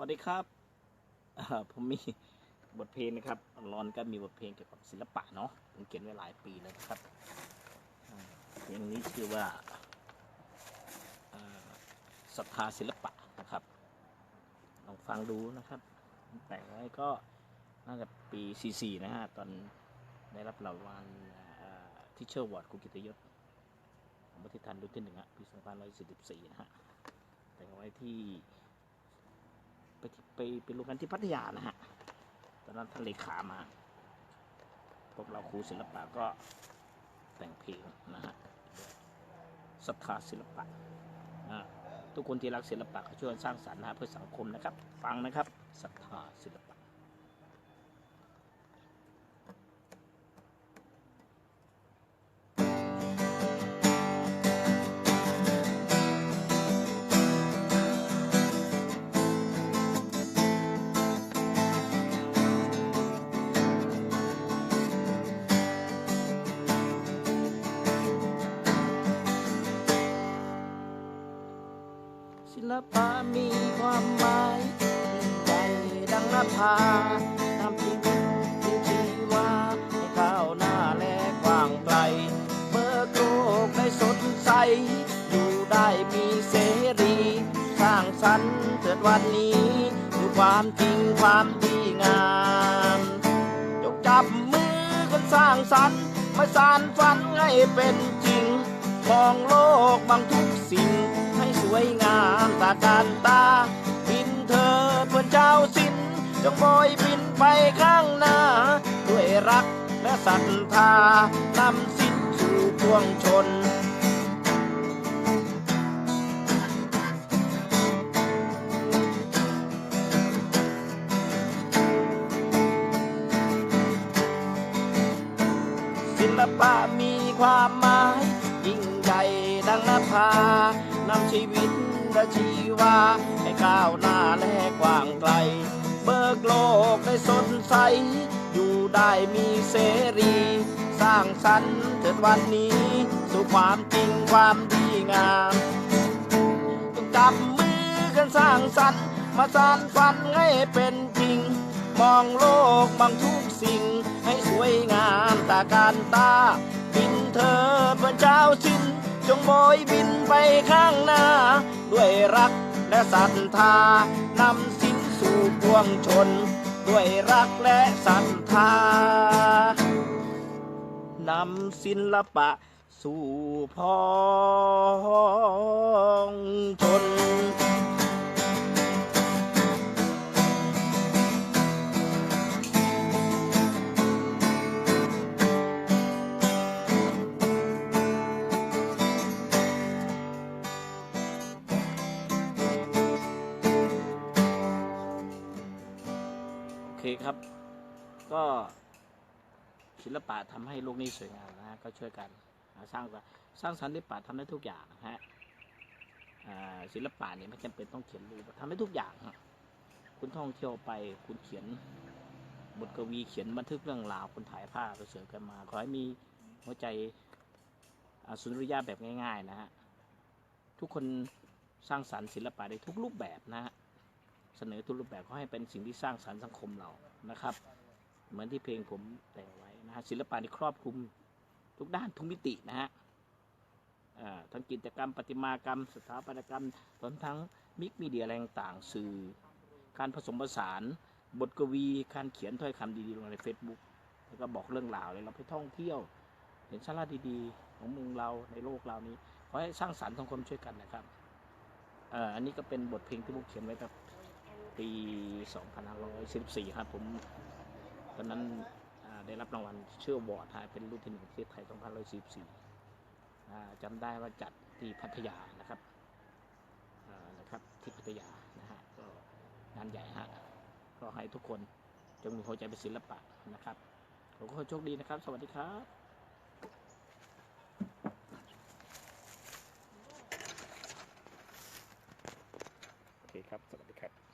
วัสดีครับ ผมมีบทเพลงนะครับรอนก็มีบทเพลงเกี่ยวกับศิลปะเนาะ ผมเขียนไว้หลายปีแล้วนะครับ เพลงนี้ชื่อว่าศรัทธาศิลปะนะครับ ลองฟังดูนะครับ แต่งไว้ก็น่าจะปี 44 นะฮะ ตอนได้รับรางวัลที่เชอร์วอร์ดกุกิตยศของประเทศไทยรุ่นที่หนึ่งอะปี 2544นะฮะ แต่งไว้ที่ ไปที่ไปไปลงกันที่พัทยานะฮะ ตอนนั้นทะเลขามา พวกเราครูศิลปะก็แต่งเพลงนะฮะศรัทธาศิลปะนะทุกคนที่รักศิลปะก็ช่วยสร้างสรรค์นะฮะเพื่อสังคมนะครับ ฟังนะครับศรัทธาศิลปะ ศิลปะมีความหมายยิ่งใหญ่ดังนภานำชีวิตเป็นชีวาให้ก้าวหน้าและกว้างไกลเมื่อโลกได้สดใส อยู่ได้มีเสรี สร้างสรรค์เกิดวันนี้ด้วยความจริงความดีงามยกจับมือกันสร้างสรรค์มาสานฝันให้เป็นจริงมองโลกบางทุกสิ่ง วยงามตาการตา บินเธอเพื่อเจ้าสินจงโบยบินไปข้างหน้า ด้วยรักและศรัทธานำสินสู่ปวงชนศิลปะมีความหมายยิ่งใหญ่ ดังนภานำชีวิตและชีวา ให้ก้าวหน้าและกว้างไกล เบิกโลกได้สดใส อยู่ได้มีเสรี สร้างสรรค์เถิดวันนี้ สู่ความจริงความดีงามต้องจับมือกันสร้างสรรค์มาสานฝันให้เป็นจริง มองโลกบางทุกสิ่ง ให้สวยงามตาการตาบินเธอเป็นเจ้าสิ้น จงโบยบินไปข้างหน้า ด้วยรักและศรัทธานำสิ้นสู่ปวงชน ด้วยรักและศรัทธานำศิลปะสู่พ้องชน เคครับ ก็ศิลปะทำให้โลกนี้สวยงามนะฮะก็ช่วยกันสร้างสรรค์สร้างสรรค์ศิลปะทำได้ทุกอย่างนะฮะศิลปะเนี่ยไม่จำเป็นต้องเขียนรูปทำได้ทุกอย่างคุณท่องเที่ยวไปคุณเขียนบทกวีเขียนบันทึกเรื่องราวคุณถ่ายภาพเสริมกันมาขอให้มีหัวใจอสุนทรียะแบบง่าย ๆ นะฮะทุกคนสร้างสรรค์ศิลปะได้ทุกรูปแบบนะฮะ เสนอทุกรูปแบบเขาให้เป็นสิ่งที่สร้างสรรค์สังคมเรานะครับ เหมือนที่เพลงผมแต่งไว้นะฮะศิลปะที่ครอบคลุมทุกด้านทุกมิตินะฮะทั้งกิจกรรมประติมากรรม สถาปัตยกรรมรวมทั้งมิกมีเดียอะไรต่างสื่อ การผสมผสาน บทกวี การเขียนถ้อยคำดีๆลงใน Facebook แล้วก็บอกเรื่องราวเลยเราไปท่องเที่ยว เห็นสาระดีๆ ของเมืองเราในโลกเรานี้ขอให้สร้างสรรค์สังคมช่วยกันนะครับอ,อันนี้ก็เป็นบทเพลงที่ผมเขียนไว้ครับ ปี2514ครับผมตอนนั้นได้รับรางวัลเชื่อวอร์ดฮะเป็นรุ่นที่หนึ่งประเทศไทย2514จำได้ว่าจัดที่พัทยานะครับนะครับที่พัทยานะฮะก็งานใหญ่ฮะก็ให้ทุกคนจงมีหัวใจเป็นศิลปะนะครับผมก็โชคดีนะครับ สวัสดีครับโอเคครับ สวัสดีครับ